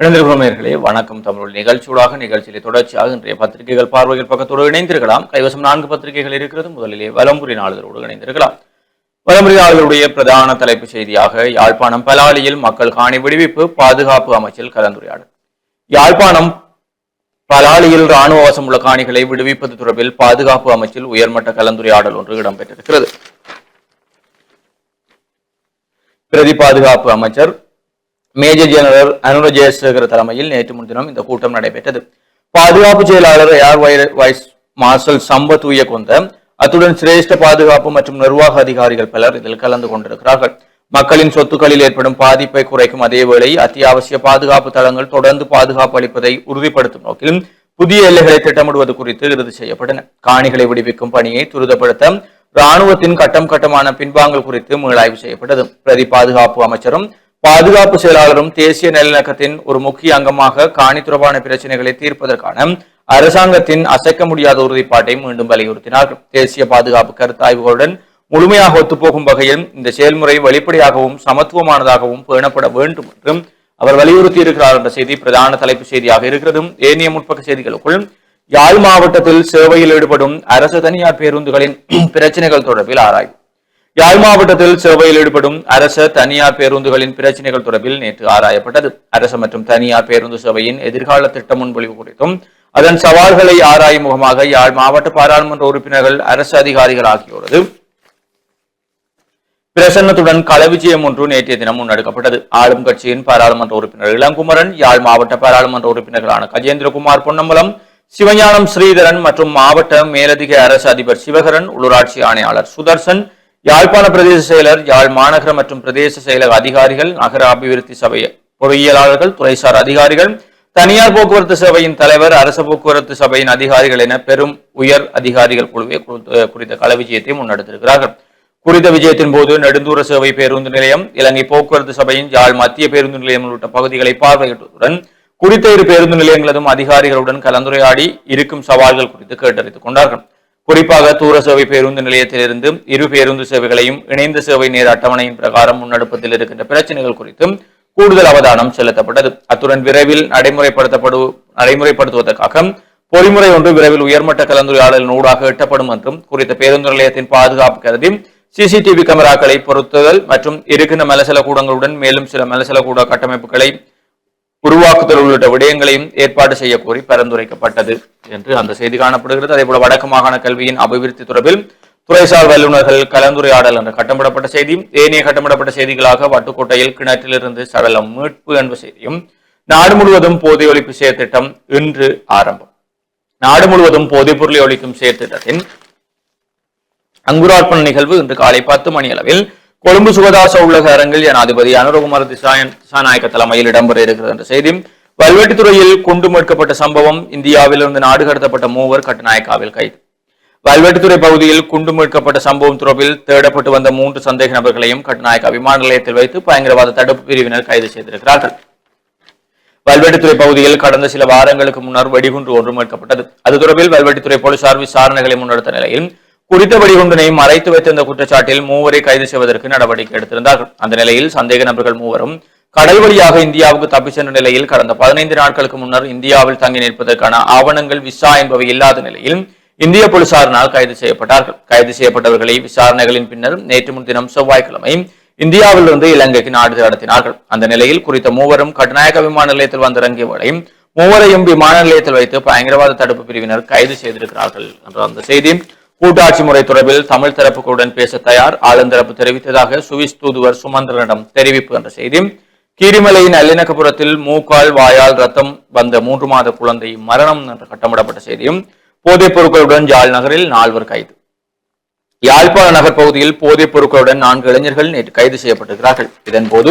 இணைந்திருக்கிறோமேர்களே வணக்கம் தமிழ் நிகழ்ச்சியூடாக நிகழ்ச்சியிலே தொடர்ச்சியாக இன்றைய பத்திரிகைகள் பார்வைகள் பக்கத்தோடு இணைந்திருக்கலாம். கைவசம் நான்கு பத்திரிகைகள் இருக்கிறது. முதலிலே வலம்புரி நாளிதழோடு இணைந்திருக்கலாம். வலம்புரி நாளிதழுடைய பிரதான தலைப்புச் செய்தியாக யாழ்ப்பாணம் பலாலியில் மக்கள் காணி விடுவிப்பு பாதுகாப்பு அமைச்சில் கலந்துரையாடல். யாழ்ப்பாணம் பலாலியில் ராணுவ வசம் உள்ள காணிகளை விடுவிப்பது தொடர்பில் பாதுகாப்பு அமைச்சில் உயர்மட்ட கலந்துரையாடல் ஒன்று இடம்பெற்றிருக்கிறது. பிரதி பாதுகாப்பு அமைச்சர் மேஜர் ஜெனரல் அனுர ஜெயசேகர் தலைமையில் நேற்று முன்தினம் இந்த கூட்டம் நடைபெற்றது. பாதுகாப்பு செயலாளர் ஏர் வைர- வைஸ் மார்ஷல் சம்பத் உயகொந்த அத்துடன் சிரேஷ்ட பாதுகாப்பு மற்றும் நிர்வாக அதிகாரிகள் பலர் இதில் கலந்து கொண்டிருக்கிறார்கள். மக்களின் சொத்துக்களில் ஏற்படும் பாதிப்பை குறைக்கும் அதேவேளை அத்தியாவசிய பாதுகாப்பு தளங்கள் தொடர்ந்து பாதுகாப்பு அளிப்பதை உறுதிப்படுத்தும் நோக்கில் புதிய எல்லைகளை திட்டமிடுவது குறித்து இறுதி செய்யப்பட்டன. காணிகளை விடுவிக்கும் பணியை துரிதப்படுத்த ராணுவத்தின் கட்டம் கட்டமான பின்வாங்கல் குறித்து மீளாய்வு செய்யப்பட்டது. பிரதி பாதுகாப்பு அமைச்சரும் பாதுகாப்பு செயலாளரும் தேசிய நல்லிணக்கத்தின் ஒரு முக்கிய அங்கமாக காணி தொடர்பான பிரச்சனைகளை தீர்ப்பதற்கான அரசாங்கத்தின் அசைக்க முடியாத உறுதிப்பாட்டை மீண்டும் வலியுறுத்தினார் தேசிய பாதுகாப்பு கருத்தாய்வுகளுடன் முழுமையாக ஒத்துப்போகும் வகையில் இந்த செயல்முறை வெளிப்படையாகவும் சமத்துவமானதாகவும் பேணப்பட வேண்டும் என்றும் அவர் வலியுறுத்தி இருக்கிறார் என்ற செய்தி பிரதான தலைப்பு செய்தியாக இருக்கிறது. ஏனைய முற்பக்க செய்திகளுக்குள் யாழ் மாவட்டத்தில் சேவையில் ஈடுபடும் அரசு தனியார் பேருந்துகளின் பிரச்சனைகள் தொடர்பில் ஆராய்வு. யாழ் மாவட்டத்தில் சேவையில் ஈடுபடும் அரச தனியார் பேருந்துகளின் பிரச்சினைகள் தொடர்பில் நேற்று ஆராயப்பட்டது. அரசு மற்றும் தனியார் பேருந்து சேவையின் எதிர்கால திட்ட முன்மொழிவு குறித்தும் அதன் சவால்களை ஆராயும் முகமாக யாழ் மாவட்ட பாராளுமன்ற உறுப்பினர்கள் அரசு அதிகாரிகள் ஆகியோரது பிரசன்னத்துடன் களவிஜயம் ஒன்று நேற்றைய தினம் முன்னெடுக்கப்பட்டது. ஆளும் கட்சியின் பாராளுமன்ற உறுப்பினர் இளங்குமரன் யாழ் மாவட்ட பாராளுமன்ற உறுப்பினர்களான கஜேந்திரகுமார் பொன்னம்பலம் சிவஞானம் ஸ்ரீதரன் மற்றும் மாவட்ட மேலதிக அரசு அதிபர் சிவகரன் உள்ளூராட்சி ஆணையாளர் சுதர்சன் யாழ்ப்பாண பிரதேச செயலர் யாழ் மாநகர மற்றும் பிரதேச செயலக அதிகாரிகள் நகர அபிவிருத்தி சபை பொறியியலாளர்கள் துறைசார் அதிகாரிகள் தனியார் போக்குவரத்து சபையின் தலைவர் அரசு போக்குவரத்து சபையின் அதிகாரிகள் என பெரும் உயர் அதிகாரிகள் குழுவே குறித்த- கள விஜயத்தை முன்னெடுத்திருக்கிறார்கள். குறித்த விஜயத்தின் போது நெடுந்தூர சேவை பேருந்து நிலையம் இலங்கை போக்குவரத்து சபையின் யாழ் மத்திய பேருந்து நிலையம் உள்ளிட்ட பகுதிகளை பார்வையிட்டதுடன் குறித்த இரு பேருந்து நிலையங்களதும் அதிகாரிகளுடன் கலந்துரையாடி இருக்கும் சவால்கள் குறித்து கேட்டறிந்து கொண்டார்கள். குறிப்பாக தூர சேவை பேருந்து நிலையத்திலிருந்து இரு பேருந்து சேவைகளையும் இணைந்த சேவை நேர அட்டவணையின் பிரகாரம் முன்னெடுப்பதில் இருக்கின்ற பிரச்சனைகள் குறித்தும் கூடுதல் அவதானம் செலுத்தப்பட்டது. அத்துடன் விரைவில் நடைமுறைப்படுத்தப்படு நடைமுறைப்படுத்துவதற்காக பொறிமுறை ஒன்று விரைவில் உயர்மட்ட கலந்துரையாடலின் ஊடாக எட்டப்படும் என்றும் குறித்த பேருந்து நிலையத்தின் பாதுகாப்பு கருதி சிசிடிவி கேமராக்களை பொருத்துதல் மற்றும் இருக்கின்ற மலசல கூடங்களுடன் மேலும் சில மலசல கூட கட்டமைப்புகளை உருவாக்குதல் உள்ளிட்ட விடயங்களையும் ஏற்பாடு செய்ய கோரி பரிந்துரைக்கப்பட்டது என்று அந்த செய்தி காணப்படுகிறது. அதேபோல வடக்கு மாகாண கல்வியின் அபிவிருத்தி தொடர்பில் துறைசார் வல்லுநர்கள் கலந்துரையாடல் என்ற கட்டமிடப்பட்ட செய்தியும் ஏனைய கட்டமிடப்பட்ட செய்திகளாக வட்டுக்கோட்டையில் கிணற்றிலிருந்து சடலம் மீட்பு என்ற செய்தியும் நாடு முழுவதும் போதை ஒழிப்பு செயற்திட்டம் இன்று ஆரம்பம். நாடு முழுவதும் போதைப் பொருளை ஒழிக்கும் செயற்திட்டத்தின் அங்குரார்ப்பண நிகழ்வு இன்று காலை பத்து மணி அளவில் கொழும்பு சுகதாச உள்ளக அரங்கில் ஜனாதிபதி அனுரகுமார் திசாயன் திசாநாயக்க தலைமையில் இடம்பெற இருக்கிறது என்ற செய்தி வல்வெட்டித்துறையில் குண்டு மீட்கப்பட்ட சம்பவம் இந்தியாவிலிருந்து நாடு கடத்தப்பட்ட மூவர் கட்டுநாயக்காவில் கைது. வல்வெட்டித்துறை பகுதியில் குண்டு மீட்கப்பட்ட சம்பவம் தொடர்பில் தேடப்பட்டு வந்த மூன்று சந்தேக நபர்களையும் கட்டுநாயக்கா விமான நிலையத்தில் வைத்து பயங்கரவாத தடுப்பு பிரிவினர் கைது செய்திருக்கிறார்கள். வல்வெட்டித்துறை பகுதியில் கடந்த சில வாரங்களுக்கு முன்னர் வெடிகுண்டு ஒன்று மீட்கப்பட்டது. அது தொடர்பில் வல்வெட்டித்துறை போலீசார் விசாரணைகளை முன்னெடுத்த நிலையில் குறித்த வெடிகுண்டினை மறைத்து வைத்திருந்த குற்றச்சாட்டில் மூவரை கைது செய்வதற்கு நடவடிக்கை எடுத்திருந்தார்கள். அந்த நிலையில் சந்தேக நபர்கள் மூவரும் கடல் வழியாக இந்தியாவுக்கு தப்பிச் சென்ற நிலையில் கடந்த பதினைந்து நாட்களுக்கு முன்னர் இந்தியாவில் தங்கி நிற்பதற்கான ஆவணங்கள் விசா என்பவை இல்லாத நிலையில் இந்திய போலீசாரினால் கைது செய்யப்பட்டார்கள். கைது செய்யப்பட்டவர்களை விசாரணைகளின் பின்னர் நேற்று முன்தினம் செவ்வாய்க்கிழமை இந்தியாவிலிருந்து இலங்கைக்கு நாடு நடத்தினார்கள் அந்த நிலையில் குறித்த மூவரும் கட்டுநாயக்க விமான நிலையத்தில் வந்திறங்கிய வேளை மூவரையும் விமான நிலையத்தில் வைத்து பயங்கரவாத தடுப்பு பிரிவினர் கைது செய்திருக்கிறார்கள். என்ற அந்த செய்தி கூட்டாட்சி முறை தொடர்பில் தமிழ் தரப்புகளுடன் பேச தயார். ஆளுந்தரப்பு தெரிவித்ததாக சுவிஸ் தூதுவர் சுமந்திரனிடம் தெரிவிப்பு என்ற செய்தி. கீரிமலையின் நல்லிணக்கபுரத்தில் மூக்கால் வாயால் ரத்தம் வந்த மூன்று மாத குழந்தை மரணம் என்ற கட்டமிடப்பட்ட செய்தியும் போதைப் பொருட்களுடன் யாழ் நகரில் நால்வர் கைது. யாழ்ப்பாண நகர் பகுதியில் போதைப் பொருட்களுடன் நான்கு இளைஞர்கள் நேற்று கைது செய்யப்பட்டிருக்கிறார்கள். இதன்போது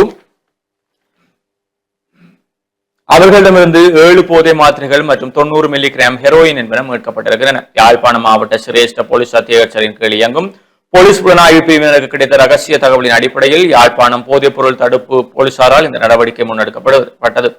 அவர்களிடமிருந்து ஏழு போதை மாத்திரைகள் மற்றும் தொண்ணூறு மில்லிகிராம் ஹெரோயின் என்பன மீட்கப்பட்டிருக்கின்றன. யாழ்ப்பாணம் மாவட்ட சிரேஷ்ட போலீஸ் அத்தியட்சரின் கீழ் இயங்கும் போலீஸ் புலனாய்வு பிரிவினருக்கு கிடைத்த ரகசிய தகவலின் அடிப்படையில் யாழ்ப்பாணம் போதைப் பொருள் தடுப்பு போலீசாரால் இந்த நடவடிக்கை முன்னெடுக்கப்பட்டது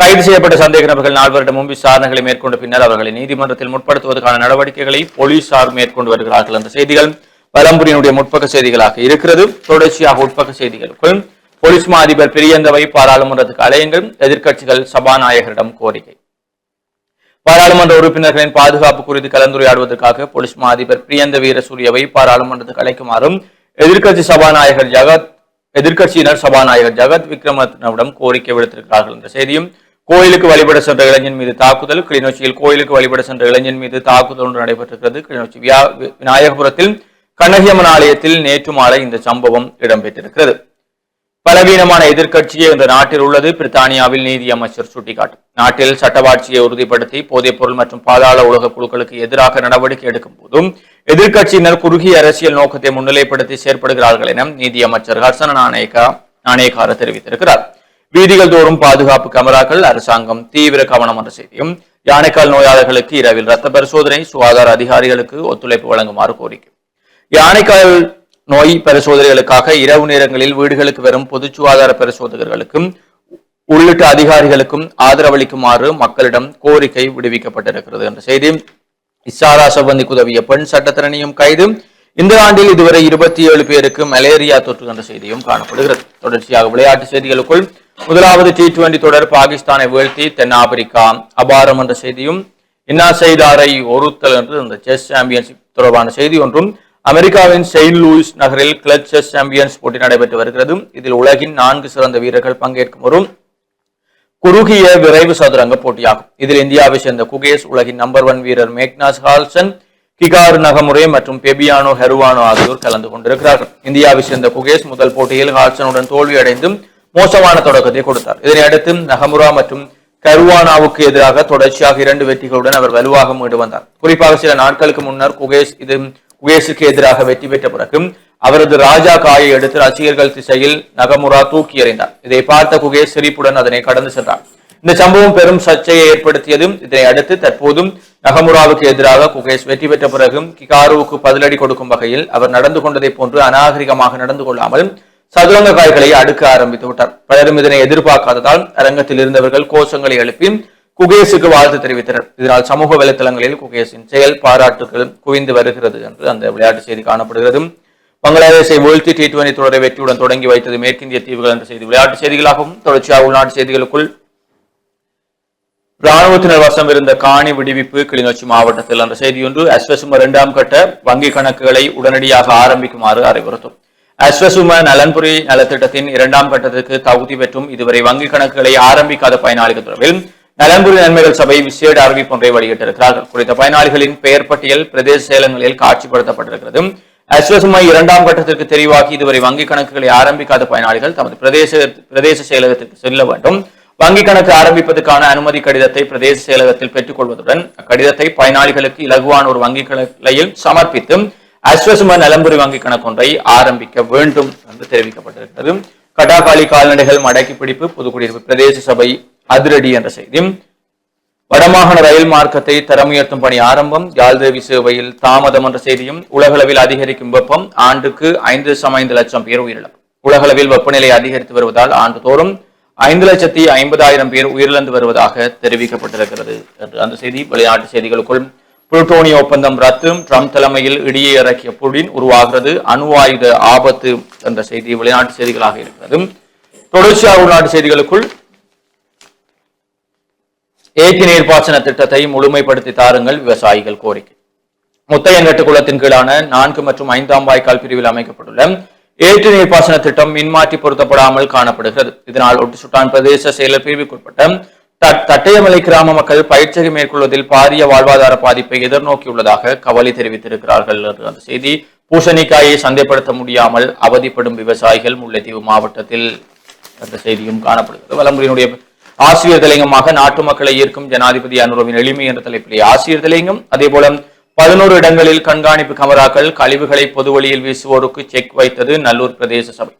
கைது செய்யப்பட்ட சந்தேக நபர்கள் நால்வரிடமும் விசாரணைகளை மேற்கொண்ட பின்னர் அவர்களை நீதிமன்றத்தில் முற்படுத்துவதற்கான நடவடிக்கைகளை போலீசார் மேற்கொண்டு வருகிறார்கள். என்ற செய்திகள் பலம்புரியினுடைய முற்பக்க செய்திகளாக இருக்கிறது. தொடர்ச்சியாக உட்பக்க செய்திகளுக்குள் போலீஸ் மா அதிபர் பிரியந்தவை பாராளுமன்றத்துக்கு அலையுங்கள் எதிர்க்கட்சிகள் சபாநாயகரிடம் கோரிக்கை. பாராளுமன்ற உறுப்பினர்களின் பாதுகாப்பு குறித்து கலந்துரையாடுவதற்காக போலீஸ் மா அதிபர் பிரியந்த வீரசூரியவை பாராளுமன்றத்துக்கு அழைக்குமாறும் எதிர்க்கட்சி சபாநாயகர் ஜகத் எதிர்க்கட்சியினர் சபாநாயகர் ஜகத் விக்ரமரத்னவிடம் கோரிக்கை விடுத்திருக்கிறார்கள் என்ற செய்தியும் கோயிலுக்கு வழிபட சென்ற இளைஞன் மீது தாக்குதல் கிளிநொச்சியில் கோயிலுக்கு வழிபட சென்ற இளைஞன் மீது தாக்குதல் ஒன்று நடைபெற்றிருக்கிறது. கிளிநொச்சி வியா- விநாயகபுரத்தில் கண்ணகியம்மன் ஆலயத்தில் நேற்று மாலை இந்த சம்பவம் இடம்பெற்றிருக்கிறது. பலவீனமான எதிர்க்கட்சியே இந்த நாட்டில் உள்ளது. பிரித்தானியாவில் நீதி அமைச்சர் சுட்டிக்காட்டும் நாட்டில் சட்டவாட்சியை உறுதிப்படுத்தி போதைப் பொருள் மற்றும் பாதாள உலக குழுக்களுக்கு எதிராக நடவடிக்கை எடுக்கும் போதும் எதிர்க்கட்சியினர் குறுகிய அரசியல் நோக்கத்தை முன்னிலைப்படுத்தி செயற்படுகிறார்கள் என நீதி அமைச்சர் ஹர்சன நாணயக்கா நாணயக்கார தெரிவித்திருக்கிறார். வீதிகள் தோறும் பாதுகாப்பு கமராக்கள் அரசாங்கம் தீவிர கவனம் என்ற செய்தியும் யானைக்கால் நோயாளர்களுக்கு இரவில் ரத்த பரிசோதனை சுகாதார அதிகாரிகளுக்கு ஒத்துழைப்பு வழங்குமாறு கோரிக்கை. யானைக்கால் நோய் பரிசோதனைகளுக்காக இரவு நேரங்களில் வீடுகளுக்கு வரும் பொது சுகாதார பரிசோதகர்களுக்கும் உள்ளிட்ட அதிகாரிகளுக்கும் ஆதரவளிக்குமாறு மக்களிடம் கோரிக்கை விடுவிக்கப்பட்டிருக்கிறது என்ற செய்தி. இசாரா சம்பந்திக்கு உதவிய பெண் சட்டத்திறனையும் கைது. இந்த ஆண்டில் இதுவரை இருபத்தி ஏழு பேருக்கு மலேரியா தொற்று என்ற செய்தியும் காணப்படுகிறது. தொடர்ச்சியாக விளையாட்டு செய்திகளுக்குள் முதலாவது டி டுவெண்டி தொடர் பாகிஸ்தானை வீழ்த்தி தென்னாப்பிரிக்கா அபாரம் என்ற செய்தியும் இன்னா செய்தாரை ஒருத்தல் என்று இந்த செஸ் சாம்பியன்ஷிப் தொடர்பான செய்தி ஒன்றும் அமெரிக்காவின் செயின்ட் லூயிஸ் நகரில் கிளப் செஸ் சாம்பியன்ஸ் போட்டி நடைபெற்று வருகிறது. இதில் உலகின் நான்கு சிறந்த வீரர்கள் பங்கேற்கும் ஒரு குறுகிய விரைவு சதுரங்க போட்டியாகும். இதில் இந்தியாவை சேர்ந்த குகேஷ் உலகின் நம்பர் ஒன் வீரர் மேக்னாஸ் ஹால்சன் கிகார் நகமுரே மற்றும் பெபியானோ ஹெருவானோ ஆகியோர் கலந்து கொண்டிருக்கிறார்கள். இந்தியாவை சேர்ந்த குகேஷ் முதல் போட்டியில் ஹால்சனுடன் தோல்வியடைந்தும் மோசமான தொடக்கத்தை கொடுத்தார். இதனையடுத்து நகமுரா மற்றும் கருவானாவுக்கு எதிராக தொடர்ச்சியாக இரண்டு வெற்றிகளுடன் அவர் வலுவாக மீண்டு வந்தார். குறிப்பாக சில நாட்களுக்கு முன்னர் குகேஷ் இது குகேஷுக்கு எதிராக வெற்றி பெற்ற பிறகு அவரது ராஜா காயை எடுத்து ரசிகர்கள் திசையில் நகமுரா தூக்கி எறிந்தார். இதை பார்த்த குகேஷ் சிரிப்புடன் அதனை கடந்து சென்றார் இந்த சம்பவம் பெரும் சர்ச்சையை ஏற்படுத்தியதும் இதனை அடுத்து தற்போதும் நகமுராவுக்கு எதிராக குகேஷ் வெற்றி பெற்ற பிறகும் கிகாருவுக்கு பதிலடி கொடுக்கும் வகையில் அவர் நடந்து கொண்டதை போன்று அநாகரிகமாக நடந்து கொள்ளாமல் சதுரங்க காய்களை அடுக்க ஆரம்பித்து விட்டார். பலரும் இதனை எதிர்பார்க்காததால் அரங்கத்தில் இருந்தவர்கள் கோஷங்களை எழுப்பி குகேசுக்கு வாழ்த்து தெரிவித்தனர். இதனால் சமூக வலைத்தளங்களில் குகேஷின் செயல் பாராட்டுகள் குவிந்து வருகிறது என்று அந்த விளையாட்டு செய்தி காணப்படுகிறது. பங்களாதேஷை வீழ்த்தி டி டுவெண்டி தொடரை வெற்றியுடன் தொடங்கி வைத்தது மேற்கிந்திய தீவுகள் என்ற செய்தி விளையாட்டு செய்திகளாகவும் தொடர்ச்சியாக உள்நாட்டு செய்திகளுக்குள் ராணுவத்தினர் வசம் இருந்த காணி விடுவிப்பு கிளிநொச்சி மாவட்டத்தில் என்ற செய்தியொன்று அஸ்வசும இரண்டாம் கட்ட வங்கி கணக்குகளை உடனடியாக ஆரம்பிக்குமாறு அறிவுறுத்தும். அஸ்வசும நலன்புரி நலத்திட்டத்தின் இரண்டாம் கட்டத்திற்கு தகுதி பெற்றும் இதுவரை வங்கி கணக்குகளை ஆரம்பிக்காத பயனாளிகள் தொடர்பில் நலம்புரி நன்மைகள் சபை விசேட அறிவிப்பு ஒன்றை வெளியிட்டிருக்கிறார்கள் குறித்த பயனாளிகளின் பெயர் பட்டியல் பிரதேச செயலங்களில் காட்சிப்படுத்தப்பட்டிருக்கிறது. அஸ்வசுமை இரண்டாம் கட்டத்திற்கு தெரிவாகி இதுவரை வங்கிக் கணக்குகளை ஆரம்பிக்காத பயனாளிகள் தமது பிரதேச பிரதேச செயலகத்திற்கு செல்ல வேண்டும். வங்கிக் கணக்கு ஆரம்பிப்பதற்கான அனுமதி கடிதத்தை பிரதேச செயலகத்தில் பெற்றுக் கொள்வதுடன் அக்கடிதத்தை பயனாளிகளுக்கு இலகுவான ஒரு வங்கிக் கிளையில் சமர்ப்பித்து அஸ்வசும நலம்புரி வங்கி கணக்கொன்றை ஆரம்பிக்க வேண்டும் என்று தெரிவிக்கப்பட்டிருக்கிறது. கட்டாக்காளி கால்நடைகள் மடக்கி பிடிப்பு புதுக்குடியிருப்பு பிரதேச சபை அதிரடி என்ற செய்தி வடமாகாண ரயில் மார்க்கத்தை தரம் உயர்த்தும் பணி ஆரம்பம் யாழ்தேவி சேவையில் தாமதம் என்ற செய்தியும் உலகளவில் அதிகரிக்கும் வெப்பம் ஆண்டுக்கு ஐந்து தசம் ஐந்து லட்சம் பேர் உயிரிழப்பு. உலகளவில் வெப்பநிலை அதிகரித்து வருவதால் ஆண்டுதோறும் ஐந்து லட்சத்தி ஐம்பதாயிரம் பேர் உயிரிழந்து வருவதாக தெரிவிக்கப்பட்டிருக்கிறது என்று அந்த செய்தி வெளிநாட்டு செய்திகளுக்குள் புளுட்டோனிய ஒப்பந்தம் ரத்து ட்ரம்ப் தலைமையில் இடியை இறக்கிய புடின் உருவாகிறது அணு ஆயுத ஆபத்து என்ற செய்தி வெளிநாட்டு செய்திகளாக இருக்கிறது தொடர்ச்சியாக உள்நாட்டு செய்திகளுக்குள் ஏக்கி நீர்ப்பாசன திட்டத்தை முழுமைப்படுத்தி தாருங்கள் விவசாயிகள் கோரிக்கை. முத்தையங்கட்டு குளத்தின் கீழான நான்கு மற்றும் ஐந்தாம் வாய்க்கால் பிரிவில் அமைக்கப்பட்டுள்ள ஏற்று நீர்ப்பாசன திட்டம் மின்மாற்றி பொருத்தப்படாமல் காணப்படுகிறது. இதனால் ஒட்டுசுட்டான் பிரதேச செயலர் பிரிவுக்குட்பட்ட தட்டையமலை கிராம மக்கள் பயிற்சியை மேற்கொள்வதில் பாரிய வாழ்வாதார பாதிப்பை எதிர்நோக்கியுள்ளதாக கவலை தெரிவித்திருக்கிறார்கள். அந்த செய்தி பூசணிக்காயை சந்தைப்படுத்த முடியாமல் அவதிப்படும் விவசாயிகள் முல்லைத்தீவு மாவட்டத்தில் அந்த செய்தியும் காணப்படுகிறது. வலம்புரியினுடைய ஆசிரியர் தலைங்கமாக நாட்டு மக்களை ஈர்க்கும் ஜனாதிபதி அனுரவின் எளிமை என்ற தலைப்பிலே ஆசிரியர் தலைங்கம் அதே போல பதினோரு இடங்களில் கண்காணிப்பு கமராக்கள் கழிவுகளை பொதுவழியில் வீசுவோருக்கு செக் வைத்தது நல்லூர் பிரதேச சபை.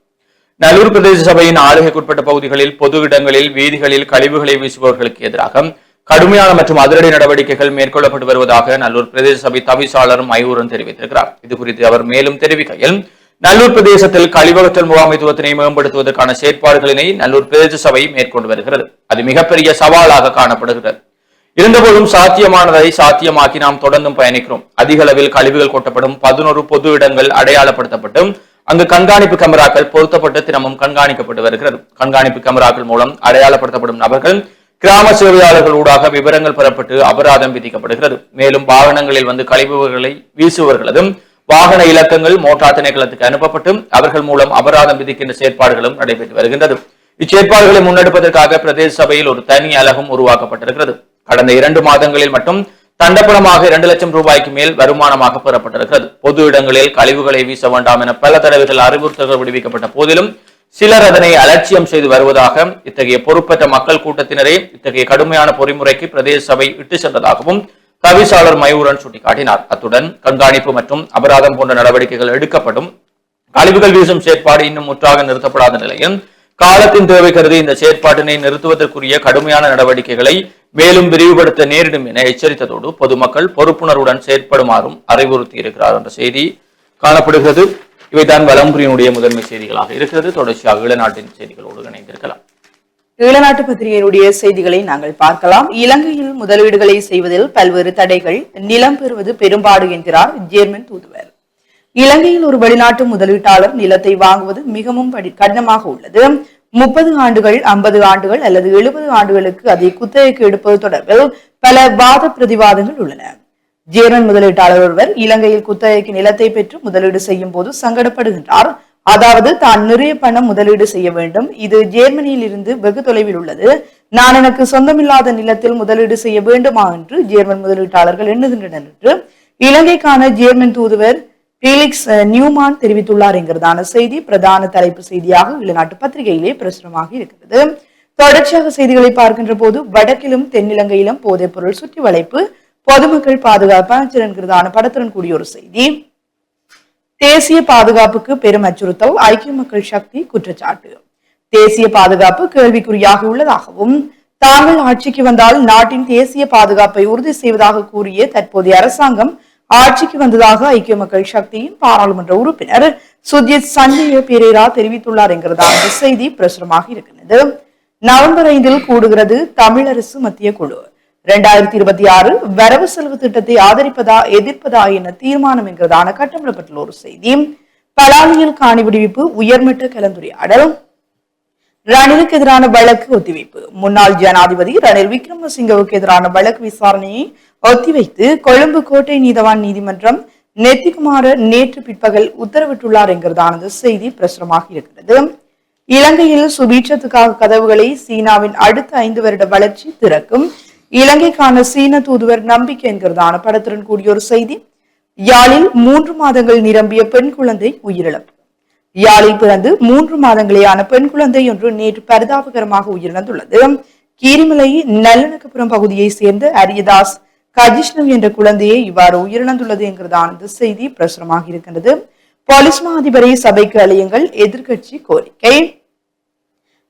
நல்லூர் பிரதேச சபையின் ஆளுகைக்குட்பட்ட பகுதிகளில் பொது இடங்களில் வீதிகளில் கழிவுகளை வீசுபவர்களுக்கு எதிராக கடுமையான மற்றும் அதிரடி நடவடிக்கைகள் மேற்கொள்ளப்பட்டு வருவதாக நல்லூர் பிரதேச சபை தவிசாளரும் மயூரன் தெரிவித்திருக்கிறார். இது குறித்து அவர் மேலும் தெரிவிக்கையில் நல்லூர் பிரதேசத்தில் கழிவகற்றல் முகாமைத்துவத்தினை மேம்படுத்துவதற்கான செயற்பாடுகளினை நல்லூர் பிரதேச சபை மேற்கொண்டு வருகிறது. அது மிகப்பெரிய சவாலாக காணப்படுகிறது. இருந்தபோதும் சாத்தியமானதை சாத்தியமாக்கி நாம் தொடர்ந்தும் பயணிக்கிறோம். அதிக அளவில் கழிவுகள் கொட்டப்படும் பதினோரு பொது இடங்கள் அடையாளப்படுத்தப்பட்டும் அங்கு கண்காணிப்பு கேமராக்கள் பொருத்தப்பட்டு தினமும் கண்காணிக்கப்பட்டு வருகிறது. கண்காணிப்பு கேமராக்கள் மூலம் அடையாளப்படுத்தப்படும் நபர்கள் கிராம சேவையாளர்கள் ஊடாக விவரங்கள் பெறப்பட்டு அபராதம் விதிக்கப்படுகிறது. மேலும் வாகனங்களில் வந்து கழிவுகளை வீசுபவர்களதும் வாகன இலக்கங்கள் மோட்டார் திணைக்களத்துக்கு அனுப்பப்பட்டு அவர்கள் மூலம் அபராதம் விதிக்கின்ற செயற்பாடுகளும் நடைபெற்று வருகின்றது. இச்செயற்பாடுகளை முன்னெடுப்பதற்காக பிரதேச சபையில் ஒரு தனி அலகம் உருவாக்கப்பட்டிருக்கிறது. கடந்த இரண்டு மாதங்களில் மட்டும் தண்டப்பணமாக இரண்டு லட்சம் ரூபாய்க்கு மேல் வருமானமாக பெறப்பட்டிருக்கிறது. பொது இடங்களில் கழிவுகளை வீச வேண்டாம் என பல தடவைகள் அறிவுறுத்தல்கள் விடுவிக்கப்பட்ட போதிலும் சிலர் அதனை அலட்சியம் செய்து வருவதாக இத்தகைய பொறுப்பற்ற மக்கள் கூட்டத்தினரே இத்தகைய கடுமையான பொறிமுறைக்கு பிரதேச சபை இட்டு சென்றதாகவும் தவிசாளர் மயூரன் சுட்டிக்காட்டினார். அத்துடன் கண்காணிப்பு மற்றும் அபராதம் போன்ற நடவடிக்கைகள் எடுக்கப்படும். கழிவுகள் வீசும் செயற்பாடு இன்னும் முற்றாக நிறுத்தப்படாத நிலையில் காலத்தின் தேவை கருதி இந்த செயற்பாட்டினை நிறுத்துவதற்குரிய கடுமையான நடவடிக்கைகளை மேலும் விரிவுபடுத்த நேரிடும் என எச்சரித்ததோடு பொதுமக்கள் பொறுப்புணர்வுடன் செயற்படுமாறும் அறிவுறுத்தி இருக்கிறார் என்ற செய்தி காணப்படுகிறது. இவைதான் வலம்புரியினுடைய முதன்மை செய்திகளாக இருக்கிறது. தொடர்ச்சியாக ஈழநாட்டின் செய்திகளோடு இணைந்திருக்கலாம். ஈழநாட்டு பத்திரிகையினுடைய செய்திகளை நாங்கள் பார்க்கலாம். இலங்கையில் முதலீடுகளை செய்வதில் பல்வேறு தடைகள் நிலம் பெறுவது பெரும்பாடு என்கிறார் ஜேர்மன் தூதுவர். இலங்கையில் ஒரு வெளிநாட்டு முதலீட்டாளர் நிலத்தை வாங்குவது மிகவும் கடினமாக உள்ளது. முப்பது ஆண்டுகள் ஐம்பது ஆண்டுகள் அல்லது எழுபது ஆண்டுகளுக்கு அதை குத்தகைக்கு எடுப்பது தொடர்பில் பல வாத பிரதிவாதங்கள் உள்ளன. ஜேர்மன் முதலீட்டாளர் ஒருவர் இலங்கையில் குத்தகைக்கு நிலத்தை பெற்று முதலீடு செய்யும் போது சங்கடப்படுகின்றார். அதாவது தான் நிறைய பணம் முதலீடு செய்ய வேண்டும். இது ஜேர்மனியில் இருந்து வெகு தொலைவில் உள்ளது. நான் எனக்கு சொந்தமில்லாத நிலத்தில் முதலீடு செய்ய வேண்டுமா என்று ஜேர்மன் முதலீட்டாளர்கள் எண்ணுகின்றனர் என்று இலங்கைக்கான ஜேர்மன் தூதுவர் பீலிக்ஸ் நியூமான் தெரிவித்துள்ளார் என்கிறதான செய்தி பிரதான தலைப்பு செய்தியாக வெளிநாட்டு பத்திரிகையிலே பிரசுரமாக இருக்கிறது. தொடர்ச்சியாக செய்திகளை பார்க்கின்ற போது வடக்கிலும் தென்னிலங்கையிலும் போதைப் பொருள் சுற்றி வளைப்பு பொதுமக்கள் பாதுகாப்பு அமைச்சர் என்கிறதான படத்துடன் கூடிய ஒரு செய்தி. தேசிய பாதுகாப்புக்கு பெரும் அச்சுறுத்தல் ஐக்கிய மக்கள் சக்தி குற்றச்சாட்டு. தேசிய பாதுகாப்பு கேள்விக்குறியாக உள்ளதாகவும் தாங்கள் ஆட்சிக்கு வந்தால் நாட்டின் தேசிய பாதுகாப்பை உறுதி செய்வதாக கூறிய தற்போதைய அரசாங்கம் ஆட்சிக்கு வந்ததாக ஐக்கிய மக்கள் சக்தியின் பாராளுமன்ற உறுப்பினர் சுஜித் சஞ்சய பெரேரா தெரிவித்துள்ளார் என்கிறதான செய்தி பிரசுரமாக இருக்கிறது நவம்பர் ஐந்தில் கூடுகிறது தமிழரசு மத்திய குழு. இரண்டாயிரத்தி இருபத்தி ஆறு வரவு செலவு திட்டத்தை ஆதரிப்பதா எதிர்ப்பதா என தீர்மானம் என்கிறதான கட்டமிடப்பட்டுள்ள ஒரு செய்தி பலாலியில் காணி விடுவிப்பு உயர்மட்ட கலந்துரையாடல் ரணிலுக்கு எதிரான வழக்கு ஒத்திவைப்பு. முன்னாள் ஜனாதிபதி ரணில் விக்ரமசிங்கவுக்கு எதிரான வழக்கு விசாரணையை ஒத்திவைத்து கொழும்பு கோட்டை நீதவான் நீதிமன்றம் நெத்திகுமார நேற்று பிற்பகல் உத்தரவிட்டுள்ளார் என்கிறதானது செய்தி பிரசுரமாக இருக்கிறது இலங்கையில் சுபீட்சத்துக்காக கதவுகளை சீனாவின் அடுத்த ஐந்து வருட வளர்ச்சி திறக்கும் இலங்கைக்கான சீன தூதுவர் நம்பிக்கை என்கிறதான படத்துடன் கூடிய ஒரு செய்தி. யாழில் மூன்று மாதங்கள் நிரம்பிய பெண் குழந்தை உயிரிழப்பு. யாழில் பிறந்து மூன்று மாதங்களேயான பெண் குழந்தை ஒன்று நேற்று பரிதாபகரமாக உயிரிழந்துள்ளது. கீரிமலை நல்லணக்கப்புறம் பகுதியை சேர்ந்த அரியதாஸ் கஜிஷ்ணவ் என்ற குழந்தையை இவ்வாறு உயிரிழந்துள்ளது என்கிறதான இந்த செய்தி பிரசுரமாக இருக்கின்றது. போலீஸ் மா அதிபரை சபைக்கு அலையுங்கள் எதிர்க்கட்சி கோரிக்கை.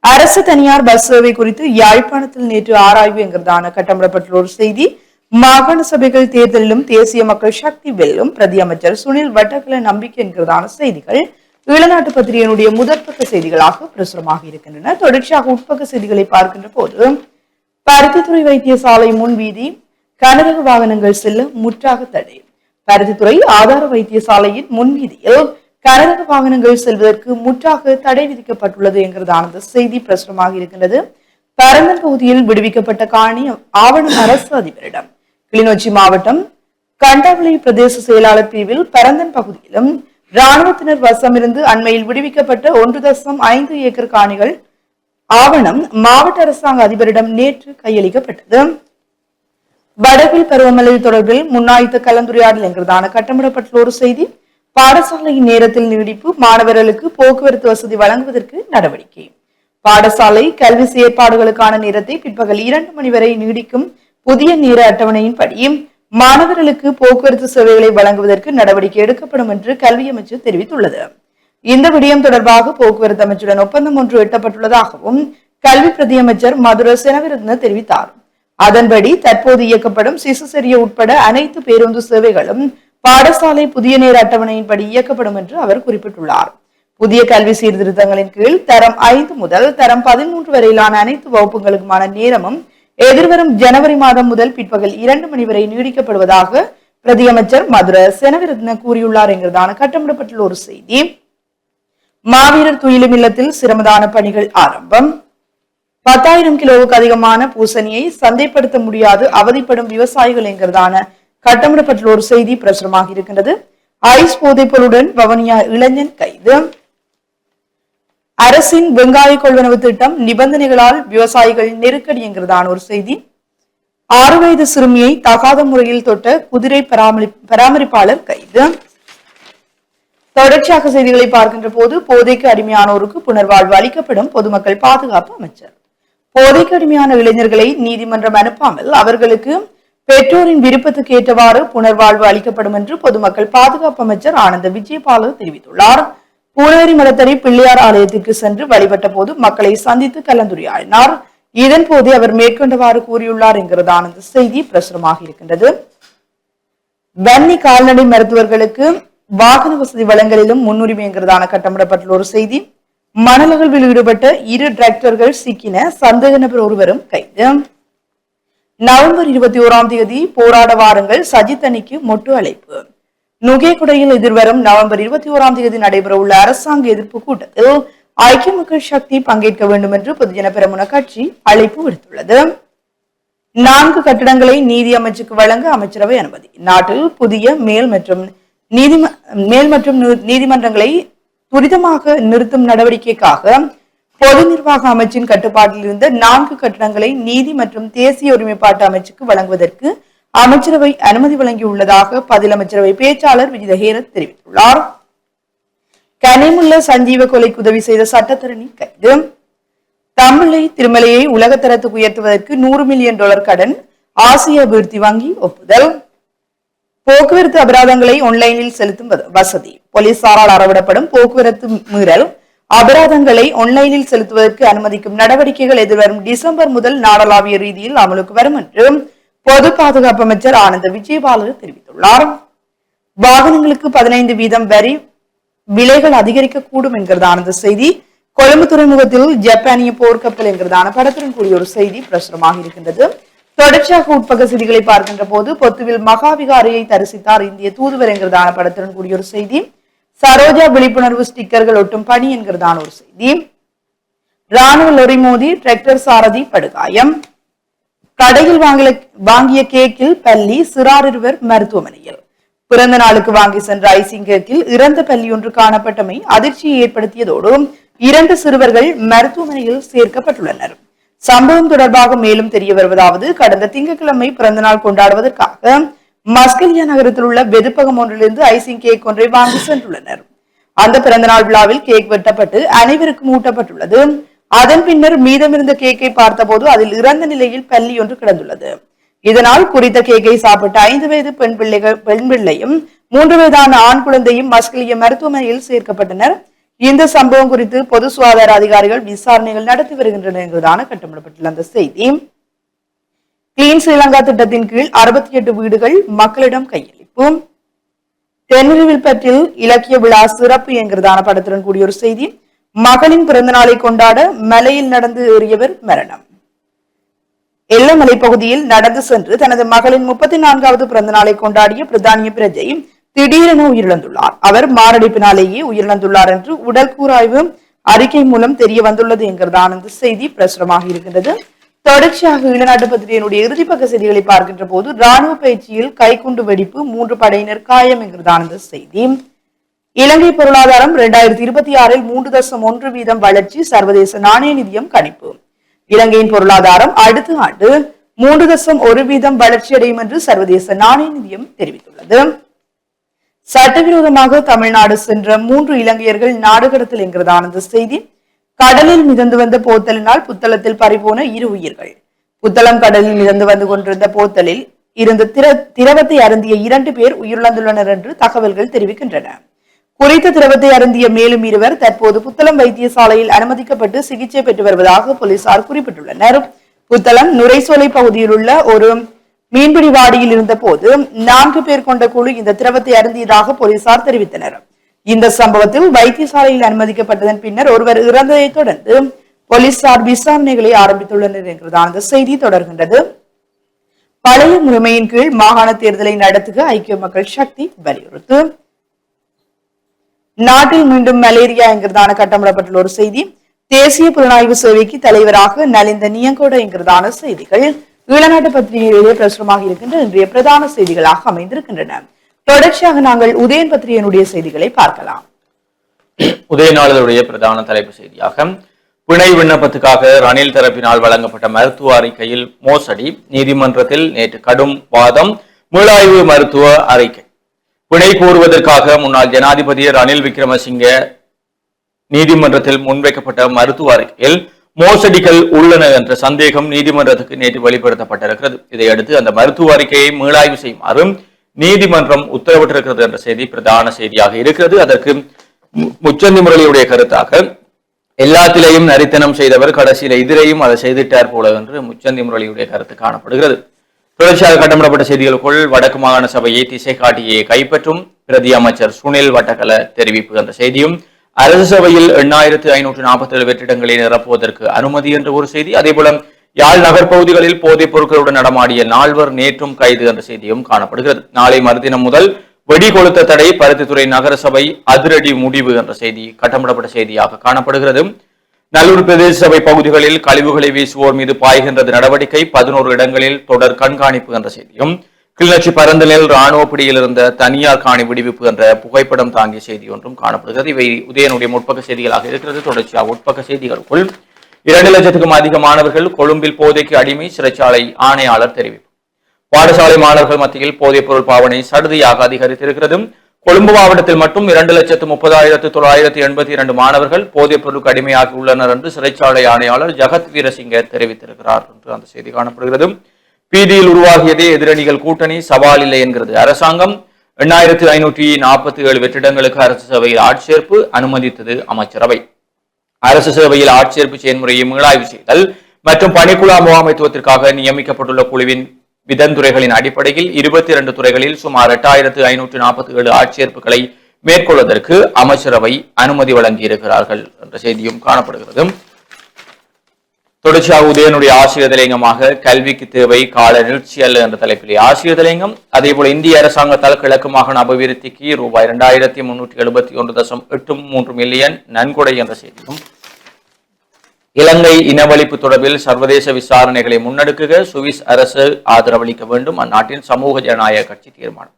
அரசு தனியார் பஸ் சேவை குறித்து யாழ்ப்பாணத்தில் நேற்று ஆராய்வு என்கிறதான கட்டமிடப்பட்டுள்ள ஒரு செய்தி. மாகாண சபைகள் தேர்தலிலும் தேசிய மக்கள் சக்தி வெல்லும் பிரதி அமைச்சர் சுனில் வட்டக்கல நம்பிக்கை என்கிறதான செய்திகள் ஈழநாட்டு பத்திரிகையினுடைய முதற்பக்க செய்திகளாக பிரசுரமாக இருக்கின்றன. தொடர்ச்சியாக உட்பக்க செய்திகளை பார்க்கின்ற போது பருத்தித்துறை வைத்தியசாலை முன் வீதி கனரக வாகனங்கள் செல்ல முற்றாக தடை. பருத்தித்துறை ஆதார வைத்தியசாலையின் முன்வீதியில் கனரக வாகனங்கள் செல்வதற்கு முற்றாக தடை விதிக்கப்பட்டுள்ளது என்கிறதான செய்தி பிரசுரமாக இருக்கின்றது. பரந்தன் பகுதியில் விடுவிக்கப்பட்ட காணி ஆவணம் அரசு அதிபரிடம். கிளிநொச்சி மாவட்டம் கண்டாவளி பிரதேச செயலாளர் பிரிவில் பரந்தன் பகுதியிலும் இராணுவத்தினர் வசமிருந்து அண்மையில் விடுவிக்கப்பட்ட ஒன்று தசம் ஐந்து ஏக்கர் காணிகள் ஆவணம் மாவட்ட அரசாங்க அதிபரிடம் நேற்று கையளிக்கப்பட்டது. வடவில் பருவமழை தொடர்பில் முன்னாய்த்த கலந்துரையாடல் என்கிறதான கட்டமிடப்பட்டுள்ள ஒரு செய்தி. பாடசாலையின் நேரத்தில் நீடிப்பு மாணவர்களுக்கு போக்குவரத்து வசதி வழங்குவதற்கு நடவடிக்கை. பாடசாலை கல்வி செயற்பாடுகளுக்கான நேரத்தை பிற்பகல் இரண்டு மணி வரை நீடிக்கும் புதிய நேர அட்டவணையின்படி மாணவர்களுக்கு போக்குவரத்து சேவைகளை வழங்குவதற்கு நடவடிக்கை எடுக்கப்படும் என்று கல்வி அமைச்சர் தெரிவித்துள்ளது. இந்த விடயம் தொடர்பாக போக்குவரத்து அமைச்சருடன் ஒப்பந்தம் ஒன்று எட்டப்பட்டுள்ளதாகவும் கல்வி பிரதி அமைச்சர் மதுர செனவிரத்ன தெரிவித்தார். அதன்படி தற்போது இயக்கப்படும் சிசுசெரிய உட்பட அனைத்து பேருந்து சேவைகளும் பாடசாலை புதிய நேர அட்டவணையின்படி இயக்கப்படும் என்று அவர் குறிப்பிட்டுள்ளார். புதிய கல்வி சீர்திருத்தங்களின் கீழ் தரம் ஐந்து முதல் தரம் பதிமூன்று வரையிலான அனைத்து வகுப்புகளுக்குமான நேரமும் எதிர்வரும் ஜனவரி மாதம் முதல் பிற்பகல் இரண்டு மணி வரை நீடிக்கப்படுவதாக பிரதியமைச்சர் மதுர செனவிரத்ன கூறியுள்ளார் என்கிறதான கட்டமிடப்பட்டுள்ள ஒரு செய்தி. மாவீரர் துயிலும் இல்லத்தில் சிரமதான பணிகள் ஆரம்பம். பத்தாயிரம் கிலோவுக்கு அதிகமான பூசணியை சந்தைப்படுத்த முடியாது அவதிப்படும் விவசாயிகள் என்கிறதான கட்டமிடப்பட்டுள்ள ஒரு செய்தி பிரசுரமாக இருக்கின்றது. ஐஸ் போதைப்பொருளுடன் வவனியா இளைஞன் கைது. அரசின் வெங்காய கொள்வனவு திட்டம் நிபந்தனைகளால் விவசாயிகள் நெருக்கடி என்கிறதான ஒரு செய்தி. ஆறு வயது சிறுமியை தகாத முறையில் தொட்ட குதிரை பராமரி பராமரிப்பாளர் கைது. தொடர்ச்சியாக செய்திகளை பார்க்கின்ற போது போதைக்கு அடிமையானோருக்கு புனர்வாழ்வு அளிக்கப்படும் பொதுமக்கள் பாதுகாப்பு அமைச்சர். போதைக்கு அடிமையான இளைஞர்களை நீதிமன்றம் அனுப்பாமல் அவர்களுக்கு பெற்றோரின் விருப்பத்துக்கு ஏற்றவாறு புனர்வாழ்வு அளிக்கப்படும் என்று பொதுமக்கள் பாதுகாப்பு அமைச்சர் ஆனந்த விஜயபாலு தெரிவித்துள்ளார். பூனேரி மலத்தடி பிள்ளையார் ஆலயத்திற்கு சென்று வழிபட்ட போது மக்களை சந்தித்து கலந்துரையாடினார். இதன் போது அவர் மேற்கொண்டவாறு கூறியுள்ளார் என்கிறதான இந்த செய்தி பிரசுரமாக இருக்கின்றது. வன்னி கால்நடை மருத்துவர்களுக்கு வாகன வசதி வழங்கலிலும் முன்னுரிமை என்கிறதான கட்டமிடப்பட்டுள்ள ஒரு செய்தி. மணலகழ்வில் ஈடுபட்ட இரு டிராக்டர்கள் சிக்கின சந்தேக நபர் ஒருவரும் கைது. நவம்பர் இருபத்தி ஓராம் தேதி போராட வாருங்கள் சஜித் அணிக்கு மொட்டு அழைப்பு. நுகேகுடையில் எதிர்வரும் நவம்பர் இருபத்தி ஓராம் தேதி நடைபெறவுள்ள அரசாங்க எதிர்ப்பு கூட்டத்தில் ஐக்கிய மக்கள் சக்தி பங்கேற்க வேண்டும் என்று பொதுஜன பெரமுன கட்சி அழைப்பு விடுத்துள்ளது. நான்கு கட்டிடங்களை நீதி அமைச்சுக்கு வழங்க அமைச்சரவை அனுமதி. நாட்டில் புதிய மேல் மற்றும் நீதிம மேல் மற்றும் நீதிமன்றங்களை துரிதமாக நிறுத்தும் நடவடிக்கைக்காக பொது நிர்வாக அமைச்சின் கட்டுப்பாட்டில் இருந்த நான்கு கட்டிடங்களை நீதி மற்றும் தேசிய ஒருமைப்பாட்டு அமைச்சுக்கு வழங்குவதற்கு அமைச்சரவை அனுமதி வழங்கியுள்ளதாக பதில் அமைச்சரவை பேச்சாளர் விஜித ஹேரத் தெரிவித்துள்ளார். கனிமுள்ள சஞ்சீவ கொலைக்கு உதவி செய்த சட்டத்தரணி கைது. தமிழை திருமலையை உலகத்தரத்துக்கு உயர்த்துவதற்கு நூறு மில்லியன் டாலர் கடன் ஆசிய அபிவிருத்தி வங்கி ஒப்புதல். போக்குவரத்து அபராதங்களை ஆன்லைனில் செலுத்தும் வசதி. போலீசாரால் அறவிடப்படும் போக்குவரத்து மீறல். அபராதங்களை ஆன்லைனில் செலுத்துவதற்கு அனுமதிக்கும் நடவடிக்கைகள் எதிர்வரும் டிசம்பர் முதல் நாடளாவிய ரீதியில் அமலுக்கு வரும் என்று பொது பாதுகாப்பு அமைச்சர் ஆனந்த விஜயபாலர் தெரிவித்துள்ளார். வாகனங்களுக்கு பதினைந்து வீதம் வரி விலைகள் அதிகரிக்க கூடும் என்கிறதான இந்த செய்தி கொழும்பு துறைமுகத்தில் ஜப்பானிய போர்க்கப்பல் என்கிறதான படத்துடன் கூடிய ஒரு செய்தி பிரசுரமாக இருக்கின்றது. தொடர்ச்சியாக உட்பக செய்திகளை பார்க்கின்ற போது பொத்துவில் மகாவிகாரியை தரிசித்தார் இந்திய தூதுவர் என்கிறதான படத்துடன் கூடிய ஒரு செய்தி. சரோஜா விழிப்புணர்வு ஸ்டிக்கர்கள் ஒட்டும் பணி என்கிறதான ஒரு செய்தி. ராணுவ லொரி மோதி டிராக்டர் சாரதி படுகாயம். கடையில் வாங்கல வாங்கிய கேக்கில் பள்ளி சிறார் இருவர் மருத்துவமனையில். பிறந்த நாளுக்கு வாங்கி சென்ற ஐசிங் கேக்கில் இறந்த பள்ளி ஒன்று காணப்பட்டமை அதிர்ச்சியை ஏற்படுத்தியதோடு இரண்டு சிறுவர்கள் மருத்துவமனையில் சேர்க்கப்பட்டுள்ளனர். சம்பவம் தொடர்பாக மேலும் தெரிய வருவதாவது கடந்த திங்கட்கிழமை பிறந்த நாள் கொண்டாடுவதற்காக மஸ்கலியா நகரத்தில் உள்ள வெதுப்பகம் ஒன்றிலிருந்து ஐசிங் கேக் ஒன்றை வாங்கி சென்றுள்ளனர். அந்த பிறந்தநாள் விழாவில் கேக் வெட்டப்பட்டு அனைவருக்கும் ஊட்டப்பட்டுள்ளது அதன் பின்னர் மீதமிருந்த கேக்கை பார்த்தபோது அதில் இறந்த நிலையில் பள்ளி ஒன்று கிடந்துள்ளது. இதனால் குறித்த கேக்கை சாப்பிட்ட ஐந்து வயது பெண் பிள்ளைகள் பெண் பிள்ளையும் மூன்று வயதான ஆண் குழந்தையும் மஸ்கலிய மருத்துவமனையில் சேர்க்கப்பட்டனர். இந்த சம்பவம் குறித்து பொது சுகாதார அதிகாரிகள் விசாரணைகள் நடத்தி வருகின்றனர் என்பதான கட்டமிடப்பட்டுள்ள அந்த செய்தி. கிளீன் ஸ்ரீலங்கா திட்டத்தின் கீழ் அறுபத்தி எட்டு வீடுகள் மக்களிடம் கையளிப்பு தென்னிருவில்பற்றில் இலக்கிய விழா சிறப்பு என்கிறதான படத்துடன் கூடிய ஒரு செய்தி. மகளின் பிறந்த நாளை கொண்டாட மலையில் நடந்து ஏறியவர் மரணம். எல்லமலை பகுதியில் நடந்து சென்று தனது மகளின் முப்பத்தி நான்காவது பிறந்தநாளை கொண்டாடிய பிரதானிய பிரஜை திடீரென உயிரிழந்துள்ளார். அவர் மாரடைப்பினாலேயே உயிரிழந்துள்ளார் என்று உடல் கூராய்வு அறிக்கை மூலம் தெரிய வந்துள்ளது என்கிறதான இந்த செய்தி பிரசுரமாக இருக்கின்றது. தொடர்ச்சியாக ஈழநாட்டு பத்திரிகையினுடைய இறுதிப்பக்க செய்திகளை பார்க்கின்ற போது ராணுவ பயிற்சியில் கைக்குண்டு வெடிப்பு மூன்று படையினர் காயம் என்கிறதான இந்த செய்தி. இலங்கை பொருளாதாரம் இரண்டாயிரத்தி இருபத்தி ஆறில் மூன்று தசம் ஒன்று வீதம் வளர்ச்சி சர்வதேச நாணய நிதியம் கணிப்பு. இலங்கையின் பொருளாதாரம் அடுத்த ஆண்டு மூன்று தசம் ஒரு வீதம் வளர்ச்சியடையும் என்று சர்வதேச நாணய நிதியம் தெரிவித்துள்ளது. சட்டவிரோதமாக தமிழ்நாடு சென்ற மூன்று இலங்கையர்கள் நாடு கடத்தல் என்கிறதான செய்தி. கடலில் மிதந்து வந்த போத்தலினால் புத்தளத்தில் பறிபோன இரு உயிர்கள். புத்தளம் கடலில் மிதந்து வந்து கொண்டிருந்த போத்தலில் இருந்த திர திரவத்தை அருந்திய இரண்டு பேர் உயிரிழந்துள்ளனர் என்று தகவல்கள் தெரிவிக்கின்றன. குறித்த திரவத்தை அருந்திய மேலும் இருவர் தற்போது புத்தளம் வைத்தியசாலையில் அனுமதிக்கப்பட்டு சிகிச்சை பெற்று வருவதாக போலீசார் குறிப்பிட்டுள்ளனர். புத்தளம் நுரைசோலை பகுதியில் உள்ள ஒரு மீன்பிடி வாடியில் இருந்த போது நான்கு பேர் கொண்ட குழு இந்த திரவத்தை அருந்தியதாக போலீசார் தெரிவித்தனர். இந்த சம்பவத்தில் வைத்தியசாலையில் அனுமதிக்கப்பட்டதன் பின்னர் ஒருவர் இறந்ததை தொடர்ந்து போலீசார் விசாரணைகளை ஆரம்பித்துள்ளனர் என்கிறதான அந்த செய்தி தொடர்கின்றது. பழைய முறைமையின் கீழ் மாகாண தேர்தலை நடத்துக ஐக்கிய மக்கள் சக்தி வலியுறுத்து. நாட்டில் மீண்டும் மலேரியா என்கிறதான கட்டமிடப்பட்டுள்ள ஒரு செய்தி. தேசிய புலனாய்வு சேவைக்கு தலைவராக நலிந்த நியங்கோட என்கிறதான செய்திகள் ஈழநாட்டு பத்திரிகைகளிலே பிரசுரமாக இருக்கின்ற இன்றைய பிரதான செய்திகளாக அமைந்திருக்கின்றன. தொடர்ச்சியாக நாங்கள் உதயன் பத்திரிகையினுடைய செய்திகளை பார்க்கலாம். உதயநாளருடைய பிரதான தலைப்பு செய்தியாக பிணை விண்ணப்பத்துக்காக ரணில் தரப்பினால் வழங்கப்பட்ட மருத்துவ அறிக்கையில் மோசடி நீதிமன்றத்தில் நேற்று கடும் வாதம் மீளாய்வு மருத்துவ அறிக்கை. பிணை கோருவதற்காக முன்னாள் ஜனாதிபதி ரணில் விக்ரமசிங்க நீதிமன்றத்தில் முன்வைக்கப்பட்ட மருத்துவ அறிக்கையில் மோசடிகள் உள்ளன என்ற சந்தேகம் நீதிமன்றத்துக்கு நேற்று வெளிப்படுத்தப்பட்டிருக்கிறது. இதையடுத்து அந்த மருத்துவ அறிக்கையை மீளாய்வு செய்யுமாறும் நீதிமன்றம் உத்தரவிட்டிருக்கிறது என்ற செய்தி பிரதான செய்தியாக இருக்கிறது. அதற்கு முச்சந்தி முரளியுடைய கருத்தாக எல்லாத்திலையும் நரித்தனம் செய்தவர் கடைசியில எதிரையும் அதை செய்திட்டார் போல என்று முச்சந்தி முரளியுடைய கருத்து காணப்படுகிறது. தொடர்ச்சியாக கட்டமிடப்பட்ட செய்திகளுக்குள் வடக்கு மாகாண சபையை திசை காட்டியே கைப்பற்றும் பிரதி அமைச்சர் சுனில் வட்டகல தெரிவிப்பு என்ற செய்தியும் அரசு சபையில் எண்ணாயிரத்து ஐநூற்று நாற்பத்தி ஏழு வெற்றிடங்களை நிரப்புவதற்கு அனுமதி என்ற ஒரு செய்தி. அதேபோல யாழ் நகர் பகுதிகளில் போதைப் பொருட்களுடன் நடமாடிய நால்வர் நேற்றும் கைது என்ற செய்தியும் காணப்படுகிறது. நாளை மறுதினம் முதல் வெடி கொளுத்த தடை பருத்தித்துறை நகரசபை அதிரடி முடிவு என்ற செய்தி கட்டமிடப்பட்ட செய்தியாக காணப்படுகிறது. நல்லூர் பிரதேச சபை பகுதிகளில் கழிவுகளை வீசுவோர் மீது பாய்கின்றது நடவடிக்கை. பதினோரு இடங்களில் தொடர் கண்காணிப்பு என்ற செய்தியும் கிளிநொச்சி பரந்தலில் ராணுவ பிடியில் இருந்த தனியார் காணி விடுவிப்பு என்ற புகைப்படம் தாங்கிய செய்தி ஒன்றும் காணப்படுகிறது. இவை உதயனுடைய முற்பக்க செய்திகளாக இருக்கிறது. தொடர்ச்சியாக உட்பக்க செய்திகளுக்குள் இரண்டு லட்சத்துக்கும் அதிக மாணவர்கள் கொழும்பில் போதைக்கு அடிமை சிறைச்சாலை ஆணையாளர் தெரிவிப்பு. பாடசாலை மாணவர்கள் மத்தியில் போதைப் பொருள் பாவனை சடுதியாக அதிகரித்திருக்கிறது கொழும்பு மாவட்டத்தில் மட்டும் இரண்டு லட்சத்து முப்பதாயிரத்து தொள்ளாயிரத்து எண்பத்தி இரண்டு மாணவர்கள் போதைப் பொருளுக்கு அடிமையாகி உள்ளனர் என்று சிறைச்சாலை ஆணையாளர் ஜகத் வீரசிங்க தெரிவித்திருக்கிறார் என்று அந்த செய்தி காணப்படுகிறது பீதியில் உருவாகியதே எதிரணிகள் கூட்டணி சவால் இல்லை என்கிறது. அரசாங்கம் எண்ணாயிரத்து ஐநூற்றி நாற்பத்தி ஏழு வெற்றிடங்களுக்கு அரசு சபையில் ஆட்சேர்ப்பு அனுமதித்தது அமைச்சரவை. அரசு சேவையில் ஆட்சேர்ப்பு செயல்முறையை மீளாய்வு செய்தல் மற்றும் பணிக்குழு முகாமைத்துவத்திற்காக நியமிக்கப்பட்டுள்ள குழுவின் விதந்துறைகளின் அடிப்படையில் இருபத்தி இரண்டு துறைகளில் சுமார் எட்டாயிரத்து ஐநூற்று நாற்பத்தி ஏழு ஆட்சேர்ப்புகளை மேற்கொள்வதற்கு அமைச்சரவை அனுமதி வழங்கியிருக்கிறார்கள் என்ற செய்தியும் காணப்படுகிறது. தொடர்ச்சியாக உதயனுடைய ஆசிரியர் தலையங்கமாக கல்விக்கு தேவை கால நிகழ்ச்சி அல்ல என்ற தலைப்பிலே ஆசிரியர் தலையங்கம் அதே போல இந்திய அரசாங்கத்தால் கிழக்கு மாகாண அபிவிருத்திக்கு ரூபாய் இரண்டாயிரத்தி முன்னூற்றி எழுபத்தி ஒன்று தசம் எட்டு மூன்று மில்லியன் நன்கொடை என்ற செய்தியும். இலங்கை இனவழிப்பு தொடர்பில் சர்வதேச விசாரணைகளை முன்னெடுக்குக சுவிஸ் அரசு ஆதரவளிக்க வேண்டும் அந்நாட்டின் சமூக ஜனநாயக கட்சி தீர்மானம்.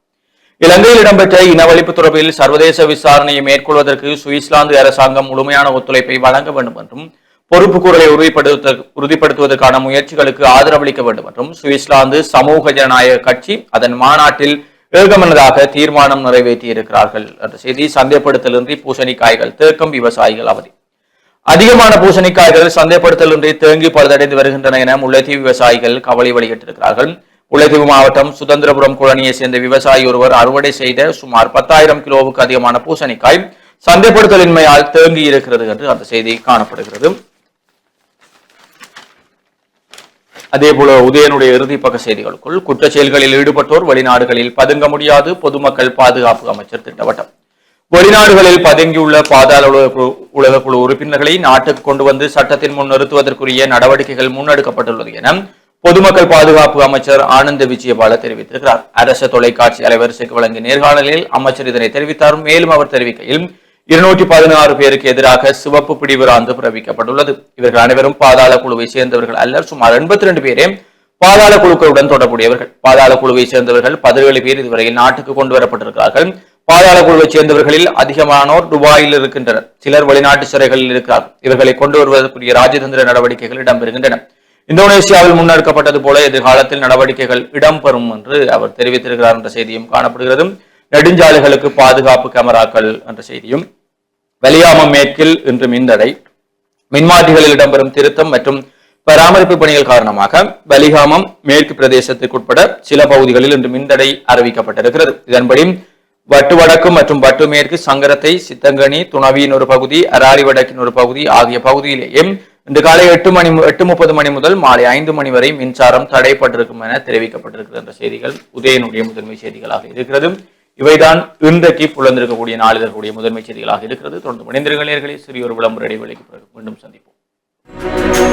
இலங்கையில் இடம்பெற்ற இனவழிப்பு தொடர்பில் சர்வதேச விசாரணையை மேற்கொள்வதற்கு சுவிஸ்லாந்து அரசாங்கம் முழுமையான ஒத்துழைப்பை வழங்க வேண்டும் என்றும் பொறுப்புக்கூறலை உறுதிப்படுத்த உறுதிப்படுத்துவதற்கான முயற்சிகளுக்கு ஆதரவளிக்க வேண்டும் என்றும் சுவிட்சர்லாந்து சமூக ஜனநாயக கட்சி அதன் மாநாட்டில் ஏகமனதாக தீர்மானம் நிறைவேற்றியிருக்கிறார்கள் என்ற செய்தி சந்தைப்படுத்தலின்றி பூசணிக்காய்கள் தேக்கம் விவசாயிகள் அவதி. அதிகமான பூசணிக்காய்கள் சந்தைப்படுத்தலின்றி தேங்கி பழுதடைந்து வருகின்றன என முல்லைத்தீவு விவசாயிகள் கவலை வெளியிட்டிருக்கிறார்கள். முல்லைத்தீவு மாவட்டம் சுதந்திரபுரம் குழனியை சேர்ந்த விவசாயி ஒருவர் அறுவடை செய்த சுமார் பத்தாயிரம் கிலோவுக்கு அதிகமான பூசணிக்காய் சந்தைப்படுத்தலின்மையால் தேங்கி இருக்கிறது என்று அந்த செய்தி காணப்படுகிறது. அதேபோல உதயனுடைய இறுதி பக்க செய்திகளுக்குள் குற்ற செயல்களில் ஈடுபட்டோர் வெளிநாடுகளில் பதுங்க முடியாது பொதுமக்கள் பாதுகாப்பு அமைச்சர் திட்டவட்டம். வெளிநாடுகளில் பதுங்கியுள்ள பாதாள உலக உலக குழு உறுப்பினர்களை நாட்டுக்கு கொண்டு வந்து சட்டத்தின் முன் நிறுத்துவதற்குரிய நடவடிக்கைகள் முன்னெடுக்கப்பட்டுள்ளது என பொதுமக்கள் பாதுகாப்பு அமைச்சர் ஆனந்த விஜயபால தெரிவித்திருக்கிறார். அரசு தொலைக்காட்சி அலைவரிசைக்கு வழங்கிய நேர்காணலில் அமைச்சர் இதனை தெரிவித்தார். மேலும் அவர் தெரிவிக்கையில் இருநூற்றி பதினாறு பேருக்கு எதிராக சிவப்பு பிடிவிராந்து பிறப்பிக்கப்பட்டுள்ளது. இவர்கள் அனைவரும் பாதாள குழுவை சேர்ந்தவர்கள் அல்ல சுமார் எண்பத்தி ரெண்டு பேரே பாதாள குழுக்களுடன் தொடர்புடையவர்கள். பாதாள குழுவை சேர்ந்தவர்கள் பதினேழு பேர் இதுவரையில் நாட்டுக்கு கொண்டு வரப்பட்டிருக்கிறார்கள். பாதாள குழுவை சேர்ந்தவர்களில் அதிகமானோர் துபாயில் இருக்கின்றனர். சிலர் வெளிநாட்டு சிறைகளில் இருக்கிறார்கள் இவர்களை கொண்டு வருவதற்குரிய ராஜதந்திர நடவடிக்கைகள் இடம்பெறுகின்றன. இந்தோனேசியாவில் முன்னெடுக்கப்பட்டது போல எதிர்காலத்தில் நடவடிக்கைகள் இடம்பெறும் என்று அவர் தெரிவித்திருக்கிறார் என்ற செய்தியும் காணப்படுகிறது. நெடுஞ்சாலைகளுக்கு பாதுகாப்பு கேமராக்கள் என்ற செய்தியும் வெளியாமம் மேற்கில் இன்று மின்தடை மின்மாற்றிகளில் இடம்பெறும் திருத்தம் மற்றும் பராமரிப்பு பணிகள் காரணமாக வலிகாமம் மேற்கு பிரதேசத்திற்குட்பட சில பகுதிகளில் இன்று மின்தடை அறிவிக்கப்பட்டிருக்கிறது. இதன்படி வட்டு வடக்கு மற்றும் வட்டு மேற்கு சங்கரத்தை சித்தங்கனி துணவியின் ஒரு பகுதி அராரி வடக்கின் ஒரு பகுதி ஆகிய பகுதியிலேயே இன்று காலை எட்டு மணி எட்டு முப்பது மணி முதல் மாலை ஐந்து மணி வரை மின்சாரம் தடைப்பட்டிருக்கும் என தெரிவிக்கப்பட்டிருக்கிறது என்ற செய்திகள் உதயனுடைய முதன்மை செய்திகளாக இருக்கிறது. இவைதான் இன்றைக்கு புலந்திருக்கக்கூடிய நாளிதழ்களுடைய முதன்மை செய்திகளாக இருக்கிறது. தொடர்ந்து மனிதர்களே சிறிய ஒரு விளம்பர இடைவெளிக்கு பிறகு மீண்டும் சந்திப்போம்.